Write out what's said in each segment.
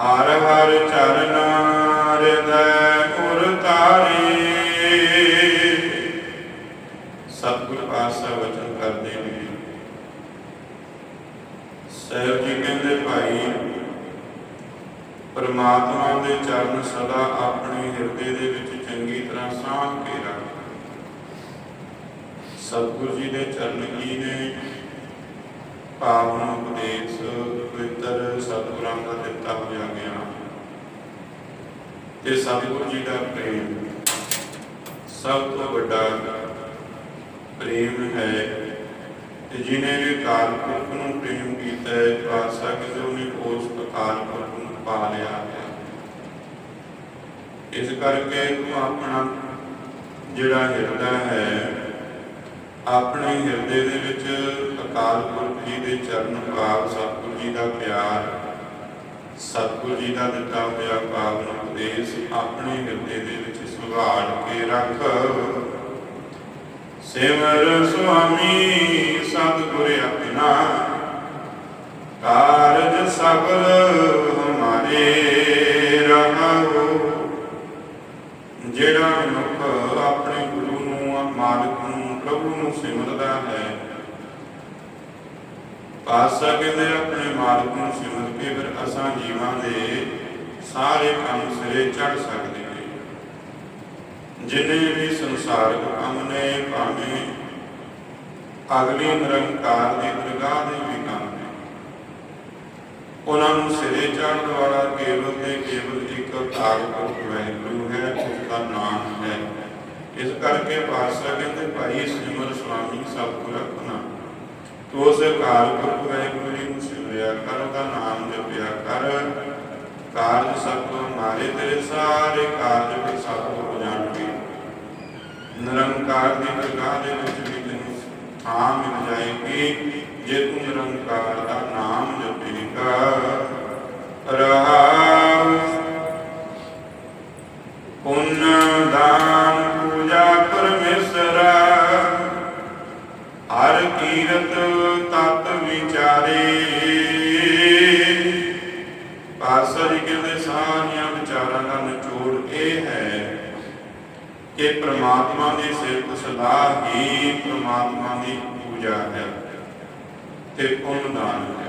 ਹਰ ਹਰ ਚਰਨ ਹਿਰਦੈ ਉਰ ਤਾਰੀ ਸਤਿਗੁਰ ਪਾਸਾ ਵਚਨ ਕਰਦੇ ਨੇ। ਸਾਹਿਬ ਜੀ ਕਹਿੰਦੇ, ਭਾਈ, ਪਰਮਾਤਮਾ ਦੇ ਚਰਨ ਸਦਾ ਆਪਣੇ ਹਿਰਦੇ ਦੇ ਵਿੱਚ ਚੰਗੀ ਤਰ੍ਹਾਂ ਸਾਂਭ ਕੇ ਰੱਖ। ਸਤਿਗੁਰੂ ਜੀ ਦੇ ਚਰਨ ਕੀ ਨੇ? ਪਾਵਨ ਉਪਦੇਸ਼ ਪਵਿੱਤਰ ਸਤਿਗੁਰਾਂ ਦਾ ਦਿੱਤਾ ਹੋਇਆ ਗਿਆਨ ਤੇ ਸਤਿਗੁਰੂ ਜੀ ਦਾ ਪ੍ਰੇਮ ਸਭ ਤੋਂ ਵੱਡਾ ਪ੍ਰੇਮ ਹੈ। ਤੇ ਜਿਨੇ ਵੀ ਕਾਲ ਪੁਰਖ ਨੂੰ ਪ੍ਰੇਮ ਕੀਤਾ ਹੈ ਪਾਸਾ ਕਿ ਉਹਨੇ ਉਸ ਕਾਲ ਪੁਰਖ ਨੂੰ ਪਾ ਲਿਆ ਹੈ। ਇਸ ਕਰਕੇ ਤੂੰ ਆਪਣਾ ਜਿਹੜਾ ਹਿਰਦਾ ਹੈ ਆਪਣੇ ਹਿਰਦੇ ਦੇ ਵਿੱਚ ਅਕਾਲ ਪੁਰਖ ਜੀ ਦੇ ਚਰਨ ਭਾਵ ਸਤਿਗੁਰੂ ਜੀ ਦਾ ਪਿਆਰ, ਸਤਿਗੁਰੂ ਜੀ ਦਾ ਦਿੱਤਾ ਹੋਇਆ ਪਾਵਨ ਉਪਦੇਸ਼ ਆਪਣੇ ਹਿਰਦੇ ਦੇ ਵਿੱਚ ਸੰਭਾਲ ਕੇ ਰੱਖ। ਸਿਮਰ ਸੁਆਮੀ, ਸਤਿਗੁਰ ਆਪਣਾ ਕਾਰਜ ਸਫਲ ਨੂੰ ਨੂੰ ਸਿਮਰਦਾ ਹੈ। ਪਾਸਾ ਕਹਿੰਦੇ, ਆਪਣੇ ਮਾਲਕ ਨੂੰ ਸਿਮਰ ਕੇ ਫਿਰ ਅਸਾਂ ਜੀਵਾਂ ਦੇ ਸਾਰੇ ਕੰਮ ਸਿਰੇ ਚੜ ਸਕਦੇ ਹਾਂ। ਜਿੰਨੇ ਵੀ ਸੰਸਾਰਕ ਕੰਮ ਨੇ, ਭਾਵੇਂ ਅਗਲੀ ਨਿਰੰਕਾਰ ਦੀ ਦਰਗਾਹ ਦੇ ਵੀ ਕੰਮ ਨੇ, ਉਹਨਾਂ ਨੂੰ ਸਿਰੇ ਚੜ੍ਹਨ ਵਾਲਾ ਕੇਵਲ ਤੇ ਕੇਵਲ ਇੱਕ ਕਾਰਪੁਰਖ ਵਾਹਿਗੁਰੂ ਹੈ ਉਸ ਦਾ ਨਾਮ ਇਸ ਕਰਕੇ ਪਾਤਸ਼ਾਹ ਕਹਿੰਦੇ ਭਾਈ ਸਿਮਰ ਸੁਆਮੀ ਸਤਿਗੁਰ ਰਖਣਾ। ਤੂੰ ਉਸ ਕਾਰਪੁਰਖ ਵਾਹਿਗੁਰੂ ਨੂੰ ਸਿਮਰਿਆ ਕਰ, ਉਹਦਾ ਨਾਮ ਜਪਿਆ ਕਰ। ਕਾਰਜ ਸਭ ਮਾਰੇ ਤੇਰੇ, ਸਾਰੇ ਕਾਰਜ ਫਿਰ ਸਭ ਹੋ ਜਾਣਗੇ। ਨਿਰੰਕਾਰ ਦੀ ਦਰਗਾਹ ਦੇ ਵਿੱਚ ਵੀ ਤੈਨੂੰ ਥਾਂ ਮਿਲ ਜਾਏਗੀ, ਜੇ ਤੂੰ ਨਿਰੰਕਾਰ ਦਾ ਨਾਮ ਜਪੇਗਾ। ਰਹਾਉ ਪੁੰਨ ਦਾਨ ਕੀਰਤ ਤਤ ਵਿਚਾਰੇ। ਪਾਸਾ ਜੀ ਕਹਿੰਦੇ, ਸਾਰੀਆਂ ਵਿਚਾਰਾਂ ਦਾ ਨਿਚੋੜ ਇਹ ਹੈ ਕਿ ਪ੍ਰਮਾਤਮਾ ਦੀ ਸਿਫਤ ਸਲਾਹ ਹੀ ਪ੍ਰਮਾਤਮਾ ਦੀ ਪੂਜਾ ਹੈ ਤੇ ਪੁੰਨ ਦਾਨ ਹੈ।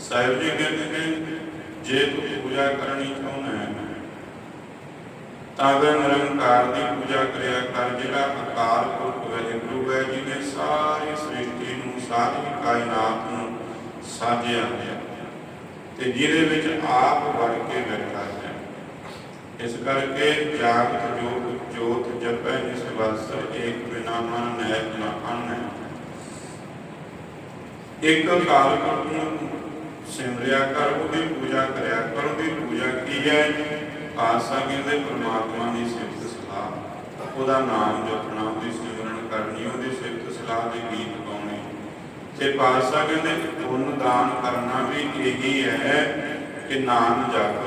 ਸਾਹਿਬ ਜੀ ਕਹਿੰਦੇ ਨੇ, ਜੇ ਤੂੰ ਪੂਜਾ ਕਰਨੀ ਚਾਹੁੰਦਾ ਹੈ, ਤਾਂ ਨਿਰੰਕਾਰ ਦੀ ਪੂਜਾ ਕਰਿਆ ਕਰ, ਜਿਹੜਾ ਅਕਾਲ ਪੁਰਖ ਵਾਹਿਗੁਰੂ ਹੈ ਸਾਰੀ ਸ੍ਰਿਸ਼ਟੀ ਨੂੰ ਸਾਰੀ ਕਾਇਨਾਤ ਨੂੰ ਸਾਜਿਆ ਹੈ ਤੇ ਜਿਹਦੇ ਵਿੱਚ ਆਪ ਵੜ ਕੇ ਬੈਠਾ ਹੈ। ਇਸ ਕਰਕੇ ਜਾਗਤ ਜੋਤ ਜੋਤ ਜਪੈ, ਜਿਸ ਵਸਰ ਏਕ ਬਿਨਾ ਮਨ ਨਹਿ ਨ ਅੰਨ ਇੱਕ ਕਾਲ ਨੂੰ ਸਿਮਰਿਆ ਕਰ, ਉਹਦੀ ਪੂਜਾ ਕਰਿਆ ਕਰ, ਉਹਦੀ ਪੂਜਾ ਕੀ ਹੈ? ਆਸਾ ਕਹਿੰਦੇ ਪ੍ਰਮਾਤਮਾ ਦੀ ਸਿਫਤ ਸਲਾਹ। ਉਹਦਾ ਨਾਮ ਜਪਣਾ, ਉਹਦੀ ਸਿਮਰਨ ਕਰਨੀ, ਉਹਦੀ ਸਿਫਤ ਸਲਾਹ ਦੇ ਗੀਤ ਗਾਉਣੇ। ਤੇ ਪਾਸਾ ਕਹਿੰਦੇ, ਪੁੰਨ ਦਾਨ ਕਰਨਾ ਵੀ ਇਹੀ ਹੈ ਕਿ ਨਾਮ ਜਪ।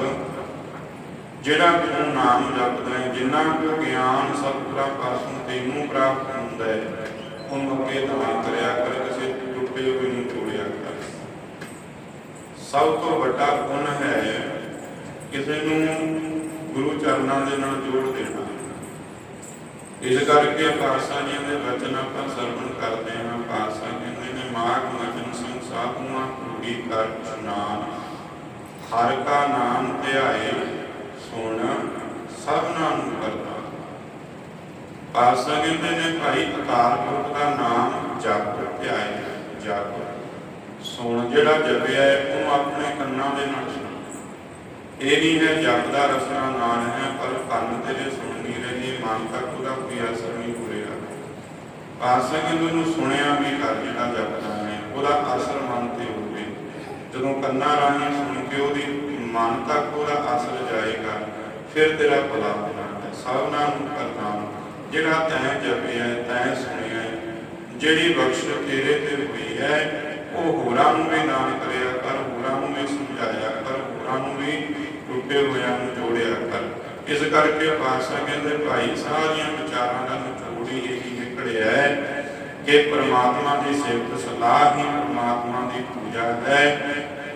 ਜਿਹੜਾ ਤੂੰ ਨਾਮ ਜਪਦਾ ਹੈ, ਜਿੰਨਾ ਕੁ ਗਿਆਨ ਸਤਿਗੁਰਾਂ ਪਾਸੋਂ ਤੈਨੂੰ ਪ੍ਰਾਪਤ ਹੁੰਦਾ ਹੈ ਉਹਨੂੰ ਅੱਗੇ ਦਾਨ ਕਰਿਆ ਕਰ, ਕਿਸੇ ਟੁੱਟੇ ਹੋਏ ਨੂੰ ਜੋੜਿਆ ਕਰ। ਸਭ ਤੋਂ ਵੱਡਾ ਪੁੰਨ ਹੈ ਕਿਸੇ ਨੂੰ ਗੁਰੂ ਚਰਨਾਂ ਦੇ ਨਾਲ ਜੋੜ ਦੇਣਾ। ਇਸ ਕਰਕੇ ਪਾਤਸ਼ਾਹ ਜੀ ਦੇ ਵਚਨ ਆਪਾਂ ਸਰਵਣ ਕਰਦੇ ਹਾਂ। ਪਾਤਸ਼ਾਹ ਨੇ ਮਾਗ ਮਜਨ ਸੰਗ ਸਾਧੂਆਂ ਕੁੜੀ ਕਰ ਇਸ਼ਨਾਨ ਹਰ ਕਾ ਨਾਮ ਧਿਆਏ, ਸੁਣ, ਸਭਨਾਂ ਨੂੰ ਕਰਤਾ। ਪਾਤਸ਼ਾਹ ਨੇ ਭਾਈ ਅਕਾਲ ਪੁਰਖ ਦਾ ਨਾਮ ਜਪ ਧਿਆਏ, ਜਪ। ਸੁਣ ਜਿਹੜਾ ਜਪਿਆ ਹੈ, ਉਹਨੂੰ ਆਪਣੇ ਕੰਨਾਂ ਦੇ ਨਾਲ ਸੁਣ। ਇਹ ਨਹੀਂ ਹੈ ਜਪ ਦਾ ਰਸਨਾ ਨਾਨ ਹੈ, ਪਰ ਕੰਨ ਤੇਰੇ ਸੁਣ ਮਨ ਤੱਕ ਉਹਦਾ ਕੋਈ ਅਸਰ ਨਹੀਂ ਹੋ ਪਾਸਾ ਕਿ ਉਹਨੂੰ ਸੁਣਿਆ ਵੀ ਕਰ ਜਿਹੜਾ ਜਪਦਾ ਹੈ ਉਹਦਾ ਅਸਰ ਮਨ ਤੇ ਹੋਵੇ। ਜਦੋਂ ਕੰਨਾਂ ਰਾਹੀਂ ਸੁਣ ਕੇ ਉਹਦੀ ਮਨ ਤੱਕ ਉਹਦਾ ਅਸਰ ਜਾਏਗਾ ਫਿਰ ਤੇਰਾ ਭਲਾ ਹੋਣਾ ਹੈ। ਸਭਨਾਂ ਨੂੰ ਕਰਨਾ ਜਿਹੜਾ ਤੈਂ ਜਪਿਆ ਹੈ, ਤੈਂ ਸੁਣਿਆ ਜਿਹੜੀ ਬਖਸ਼ ਤੇਰੇ ਤੇ ਹੋਈ ਹੈ ਉਹ ਹੋਰਾਂ ਨੂੰ ਵੀ ਦਾਨ ਕਰਿਆ ਕਰ ਹੋਰਾਂ ਨੂੰ ਵੀ ਸਮਝਾਇਆ ਕਰ ਹੋਰਾਂ ਨੂੰ ਵੀ ਟੁੱਟੇ ਹੋਇਆਂ ਨੂੰ ਜੋੜਿਆ ਕਰ। ਇਸ ਕਰਕੇ ਪਾਤਸ਼ਾਹ ਕਹਿੰਦੇ ਭਾਈ ਸਾਰੀਆਂ ਵਿਚਾਰਾਂ ਦਾ ਨਿਚੋੜ ਹੀ ਇਹੀ ਨਿਕਲਿਆ ਹੈ ਕਿ ਪ੍ਰਮਾਤਮਾ ਦੀ ਸਿਫਤ ਸਲਾਹ ਹੀ ਪ੍ਰਮਾਤਮਾ ਦੀ ਪੂਜਾ ਹੈ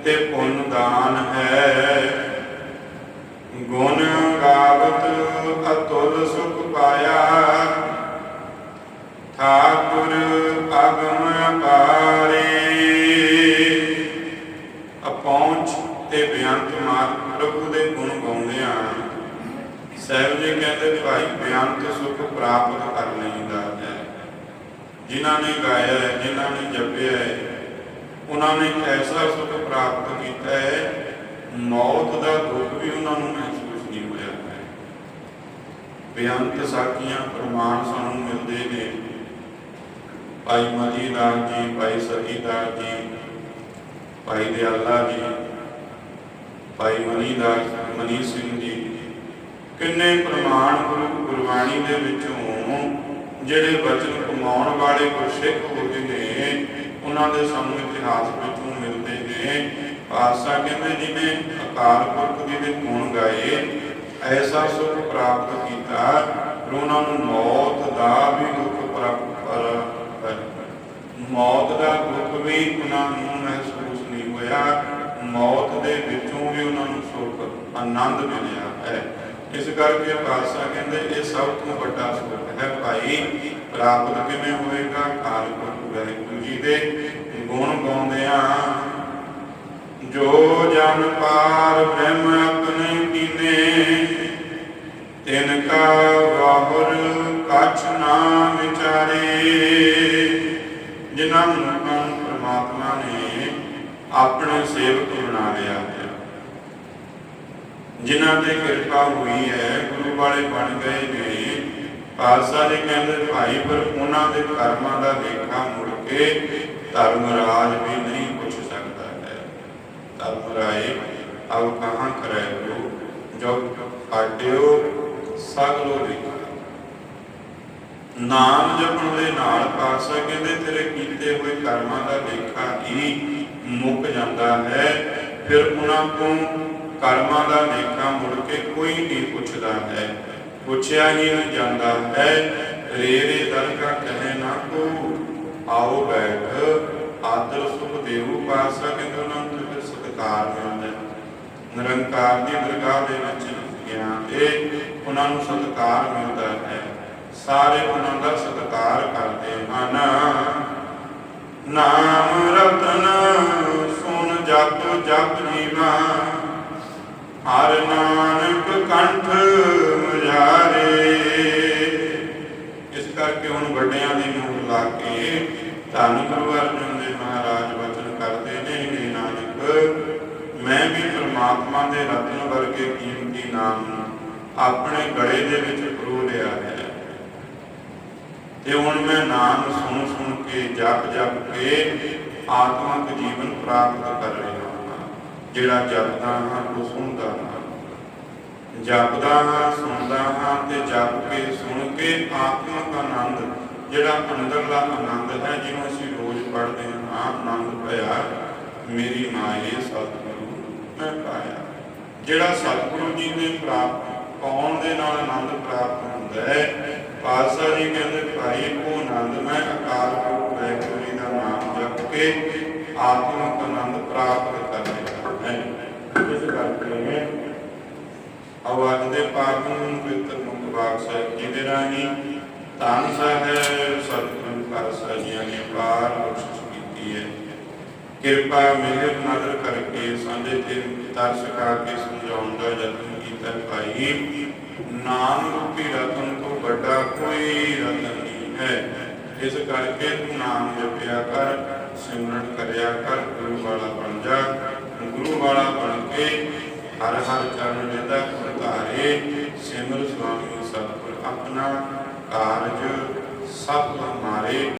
ਤੇ ਪੁੰਨ ਦਾਨ ਹੈ। ਗੁਣ ਗਾਵਤ ਅਤੁਲ ਸੁਖ ਪਾਇਆ, ਠਾਕੁਰ ਅਗਮ ਪਾਰੇ। ਅਪਹੁੰਚ ਤੇ ਬਿਆੰਤ ਮਾਰ ਪ੍ਰਭੂ ਦੇ ਗੁਣ ਸਾਹਿਬ ਜੀ ਕਹਿੰਦੇ ਭਾਈ ਬਿਆੰਤ ਸੁਖ ਪ੍ਰਾਪਤ ਕਰ ਲੈਂਦਾ ਹੈ। ਜਿਨ੍ਹਾਂ ਨੇ ਗਾਇਆ ਹੈ, ਜਿਨ੍ਹਾਂ ਨੇ ਜਪਿਆ ਹੈ, ਉਹਨਾਂ ਨੇ ਐਸਾ ਸੁਖ ਪ੍ਰਾਪਤ ਕੀਤਾ ਹੈ, ਮੌਤ ਦਾ ਦੁੱਖ ਵੀ ਉਹਨਾਂ ਨੂੰ ਮਹਿਸੂਸ ਨਹੀਂ ਹੋਇਆ ਹੈ। ਬੇਅੰਤ ਸਾਖੀਆਂ ਪ੍ਰਮਾਣ ਸਾਨੂੰ ਮਿਲਦੇ ਨੇ। ਭਾਈ ਮਤੀ ਜੀ, ਭਾਈ ਸਤੀ ਜੀ, ਭਾਈ ਦਿਆਲਾ ਜੀ, ਭਾਈ ਮਨੀ ਮਨੀ ਸਿੰਘ ਜੀ ਕਿੰਨੇ ਪ੍ਰਮਾਣ ਗੁਰੂ, ਗੁਰਬਾਣੀ ਦੇ ਵਿੱਚੋਂ ਜਿਹੜੇ ਬਚਨ ਕਮਾਉਣ ਵਾਲੇ ਗੁਰਸਿੱਖ ਹੋਏ ਨੇ, ਉਹਨਾਂ ਦੇ ਸਾਨੂੰ ਇਤਿਹਾਸ ਵਿੱਚੋਂ ਮਿਲਦੇ ਨੇ। ਪਾਸਾ ਕਹਿੰਦੇ ਜਿਹਨੇ ਅਕਾਲ ਪੁਰਖ ਜੀ ਦੇ ਗੁਣ ਗਾਏ, ਐਸਾ ਸੁਖ ਪ੍ਰਾਪਤ ਕੀਤਾ ਫਿਰ ਉਹਨਾਂ ਨੂੰ ਮੌਤ ਦਾ ਵੀ ਦੁੱਖ ਪ੍ਰਾਪਤ ਮੌਤ ਦਾ ਦੁੱਖ ਵੀ ਉਹਨਾਂ ਨੂੰ ਮਹਿਸੂਸ ਨਹੀਂ ਹੋਇਆ। ਮੌਤ ਦੇ ਵਿੱਚੋਂ ਵੀ ਉਹਨਾਂ ਨੂੰ ਸੁਖ ਆਨੰਦ ਮਿਲਿਆ ਹੈ। ਇਸ ਕਰਕੇ ਖਾਲਸਾ ਕਹਿੰਦੇ ਇਹ ਸਭ ਤੋਂ ਵੱਡਾ ਸੁਖ ਹੈ ਭਾਈ। ਪ੍ਰਾਪਤ ਕਿਵੇਂ ਹੋਏਗਾ ਕਾਲ ਪੁਰਖ ਵਾਹਿਗੁਰੂ ਜੀ ਦੇ ਗੁਣ ਗਾਉਂਦੇ ਗਾਉਂਦਿਆਂ। ਜੋ ਜਨ ਪਾਰ ਬ੍ਰਹਮ ਜਿਨ੍ਹਾਂ ਤੇ ਕਿਰਪਾ ਹੋਈ ਹੈ, ਗੁਰੂ ਵਾਲੇ ਬਣ ਗਏ ਨੇ। ਪਾਤਸ਼ਾਹ ਜੀ ਕਹਿੰਦੇ, ਭਾਈ, ਪਰ ਉਹਨਾਂ ਦੇ ਕਰਮਾਂ ਦਾ ਲੇਖਾ ਮੁੜ ਕੇ ਧਰਮ ਰਾਜ ਵੀ ਨਹੀਂ ਪੁੱਛ ਸਕਦਾ ਹੈ। ਧਰਮ ਰਾਏ ਅਬ ਕਹਾਂ ਕਰੇ ਹੋ ਜੋ ਆਟਿਓ ਸਗਲੋ ਲਿਖਾ ਨਾਮ ਜਪਣ ਦੇ ਨਾਲ ਪਾਤਸ਼ਾਹ ਕਹਿੰਦੇ, ਤੇਰੇ ਕੀਤੇ ਹੋਏ ਕਰਮਾਂ ਦਾ ਲੇਖਾ ਹੀ ਮੁੱਕ ਜਾਂਦਾ ਹੈ। ਫਿਰ ਉਹਨਾਂ ਤੋਂ ਕਰਮਾਂ ਦਾ ਨੇਕਾ ਮੁੜ ਕੇ ਕੋਈ ਨਹੀਂ ਪੁੱਛਦਾ ਹੈ। ਪੁੱਛਿਆ ਹੀ ਨਹੀਂ ਜਾਂਦਾ ਹੈ। ਰੇ ਦਰ ਕਾ ਕਹੇ ਨਾ ਕੋ। ਆਓ ਬੈਠ। ਆਦਰ ਸੁਖ ਦੇਵ ਪਾਸਾ ਕਹਿੰਦੇ ਉਹਨਾਂ ਫਿਰ ਸਤਿਕਾਰ ਮਿਲਦਾ। ਨਿਰੰਕਾਰ ਦੀ ਦਰਗਾਹ ਦੇ ਵਿੱਚ ਗਿਆ ਤੇ ਉਹਨਾਂ ਨੂੰ ਸਤਿਕਾਰ ਮਿਲਦਾ ਹੈ। ਸਾਰੇ ਉਹਨਾਂ ਦਾ ਸਤਿਕਾਰ ਕਰਦੇ ਹਨ। ਨਾਮ ਰਤਨ ਸੁਨ ਜਪ ਜਪ ਜੀਵਾ। ਹਰ ਨਾਨਕ ਕੰਠ ਮੁਝਾਰੇ। ਇਸ ਕਰਕੇ ਹੁਣ ਵੱਡਿਆਂ ਦੀ ਮੂਲ ਲਾ ਕੇ ਧੰਨ ਗੁਰੂ ਅਰਜਨ ਦੇਵ ਮਹਾਰਾਜ ਵਚਨ ਕਰਦੇ ਨੇ ਨੇ ਨਾਨਕ, ਮੈਂ ਵੀ ਪ੍ਰਮਾਤਮਾ ਦੇ ਰਤਨ ਵਰਗੇ ਕੀਮਤੀ ਨਾਮ ਆਪਣੇ ਗਲੇ ਦੇ ਵਿੱਚ ਪਰੋ ਲਿਆ ਹੈ। ਤੇ ਹੁਣ ਮੈਂ ਨਾਮ ਸੁਣ ਸੁਣ ਕੇ ਜਪ ਜਪ ਕੇ ਆਤਮਿਕ ਜੀਵਨ ਪ੍ਰਾਪਤ ਕਰ ਰਿਹਾ ਜਿਹੜਾ ਜਪਦਾ ਹਾਂ, ਉਹ ਸੁਣਦਾ ਹਾਂ। ਜਪਦਾ ਹਾਂ, ਸੁਣਦਾ ਹਾਂ ਤੇ ਜਪ ਕੇ ਸੁਣ ਕੇ ਆਤਮਿਕ ਆਨੰਦ, ਜਿਹੜਾ ਅੰਦਰਲਾ ਆਨੰਦ ਹੈ, ਜਿਹਨੂੰ ਅਸੀਂ ਰੋਜ਼ ਪੜ੍ਹਦੇ ਹਾਂ, ਆਨੰਦ ਭਇਆ, ਮੇਰੀ ਮਾਏ ਸਤਿਗੁਰੂ ਮੈਂ ਪਾਇਆ। ਜਿਹੜਾ ਸਤਿਗੁਰੂ ਜੀ ਨੇ ਪ੍ਰਾਪਤ ਪਾਉਣ ਦੇ ਨਾਲ ਆਨੰਦ ਪ੍ਰਾਪਤ ਹੁੰਦਾ ਹੈ? ਪਾਤਸ਼ਾਹ ਜੀ ਕਹਿੰਦੇ, ਭਾਈ, ਉਹ ਆਨੰਦ ਮੈਂ ਅਕਾਲ ਪੁਰਖ ਵਾਹਿਗੁਰੂ ਜੀ ਦਾ ਨਾਮ ਜਪ ਕੇ ਆਤਮਿਕ ਆਨੰਦ ਪ੍ਰਾਪਤ ਇਸ ਕਰਕੇ ਆਓ ਦੇ ਪਾਠ ਪਵਿੱਤਰ ਮੁਖ ਬਾਗ ਸਾਹਿਬ ਰਾਹੀਂ ਧੰਨ ਸਾਹਿਬ, ਸਤਿਗੁਰੂ ਪਾਤਸ਼ਾਹ ਜੀ ਨੇ ਅਪਾਰ ਬਖਸ਼ਿਸ਼ ਕੀਤੀ ਹੈ। ਕਿਰਪਾ ਮਿਹਰ ਨਦਰ ਕਰਕੇ ਸਾਡੇ ਤੇ ਤਰਸ ਖਾ ਕੇ ਸਮਝਾਉਣ ਦਾ ਯਤਨ ਕੀਤਾ ਭਾਈ। ਨਾਮ ਰੂਪੀ ਰਤਨ ਤੋਂ ਵੱਡਾ ਕੋਈ ਰਤਨ ਨਹੀਂ ਹੈ। ਇਸ ਕਰਕੇ ਤੂੰ ਨਾਮ ਜਪਿਆ ਕਰ, ਸਿਮਰਨ ਕਰਿਆ ਕਰ, ਗੁਰੂ ਵਾਲਾ ਬਣ ਜਾ। ਗੁਰੂ ਵਾਲਾ ਬਣ ਕੇ ਹਰ ਹਰ ਚਰਨ ਲੈਂਦਾ ਧਾਰੇ, ਸਿਮਰ ਸੁਆਮੀ ਸਤਿਗੁਰ ਆਪਣਾ ਕਾਰਜ ਸਭ ਮਾਰੇ।